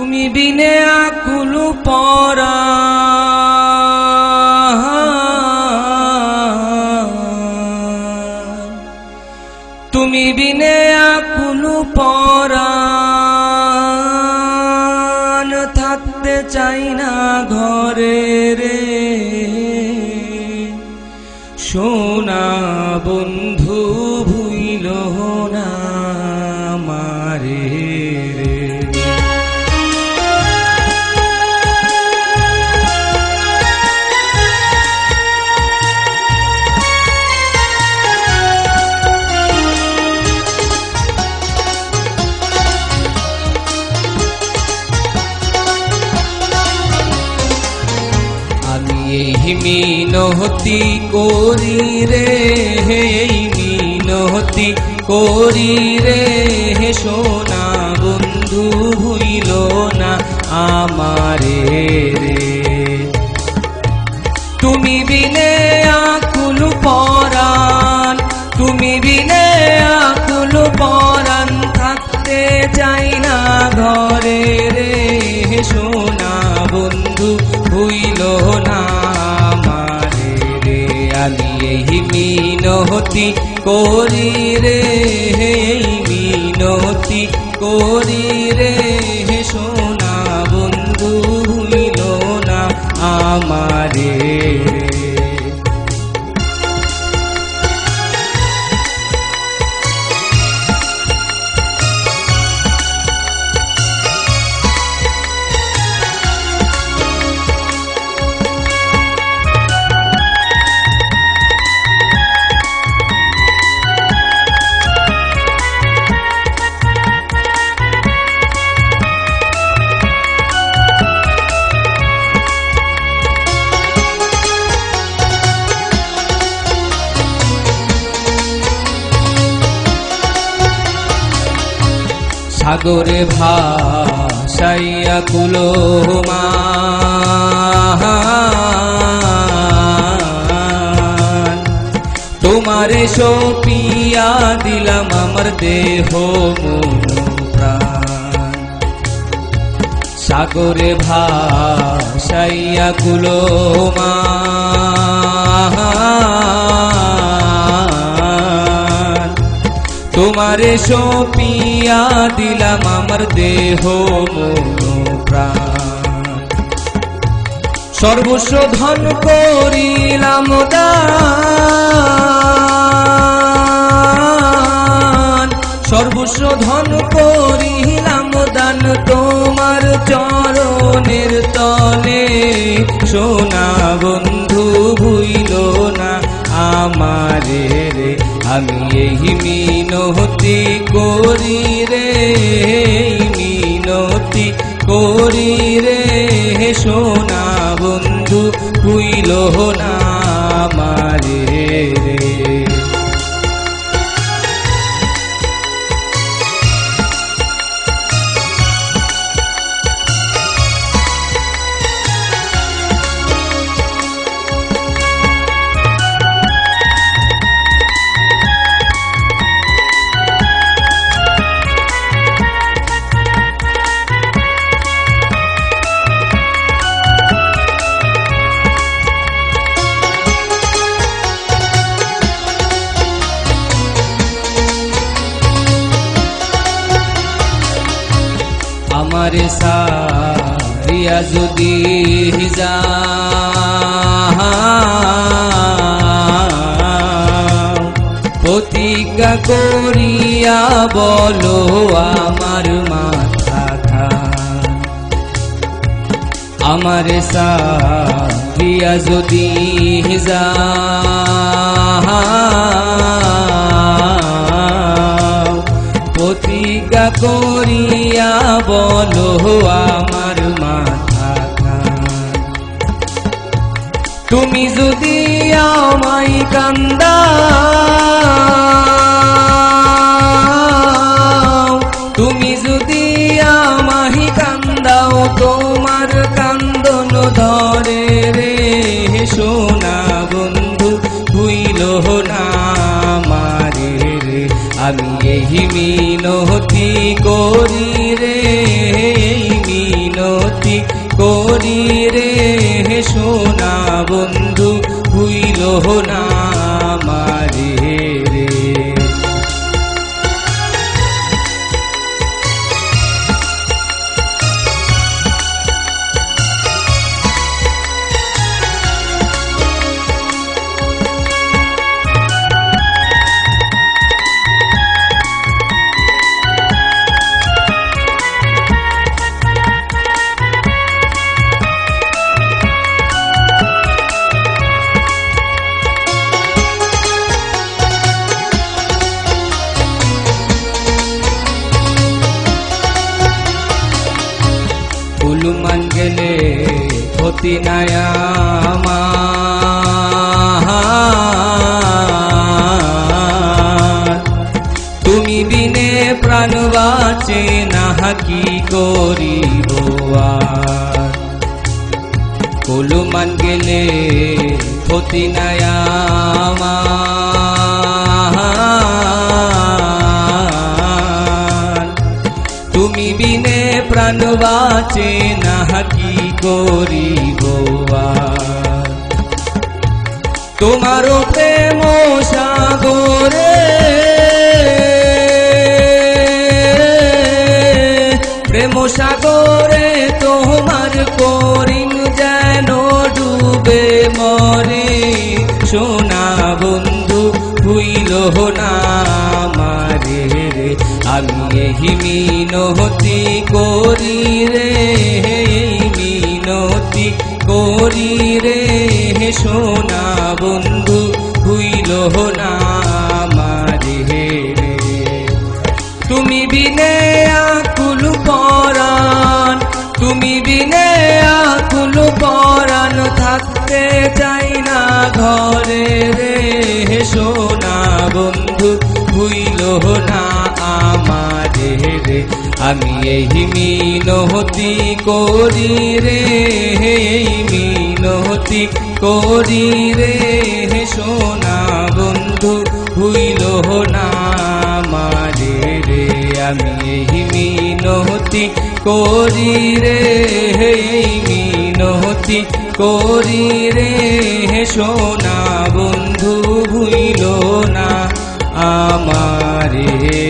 তুমি বিনে আকুলু পরা মিনতি করি রে এই মিনতি করি রে হে সোনা, বন্ধু ভুইল না আমারে রে। তুমি বিনে আকুল পরাণ, তুমি বিনে আকুল পরাণ, থাকতে চাই না ঘরে রে সোনা, বন্ধু হইল না মিনতি করি রে হে মিনতি করি রে হে সোনা বন্ধু হইল না আমারে সাগরে ভাসাইয়া কুলো তোমারে সপিয়া দিলাম আমার দেহ প্রাণ সাগরে ভাসাইয়া কুলো তোমারে সপিয়া দিলাম আমার দেহ সর্বস্ব ধন করিলাম দান। সর্বস্ব ধন করিলাম দান তোমার চরণের তলে। সোনা বন্ধু ভুইল না আমারে রে। আমি এই মিনতি করি রে মিনতি করি রে। সোনা বন্ধু হইল না আমারে আমার সারিয়া যদি যা প্রতিজ্ঞা করিয়া বলো আমার মাথা আমার সারিয়া যদি যা প্রতিজ্ঞা করিয়া বলো আমার মাথা তুমি যদি আমায় কান্দা মিনতি করি রে মিনতি করি রে। সোনা বন্ধু ভুইল না ক্ষতি তুমি বিনে প্রাণ বাঁচে না কি করিব কুলুমান গেলে ক্ষতি নাই তুমি বিনে প্রাণ বাঁচে না কি করিব আর? তোমার প্রেম সাগরে। প্রেম সাগরে তোমার করিং যেন ডুবে মরে। সোনা বন্ধু ভুইল না মারে রে। আমি মিনতি করি রে। সোনা বন্ধু ভুইল না মারে রে তুমি বিনে আকুল পরাণ, তুমি বিনে আকুল পরাণ, থাকতে চাই না ঘরে রে। হে সোনা বন্ধু ভুইল না আমারে রে আমি এই মিনতি করি রে এই মিনতি করি রে সোনা বন্ধু ভুইল না মারে রে, আমি এই মিনতি করি রে, এই মিনতি করি রে সোনা বন্ধু ভুইল না আমারে।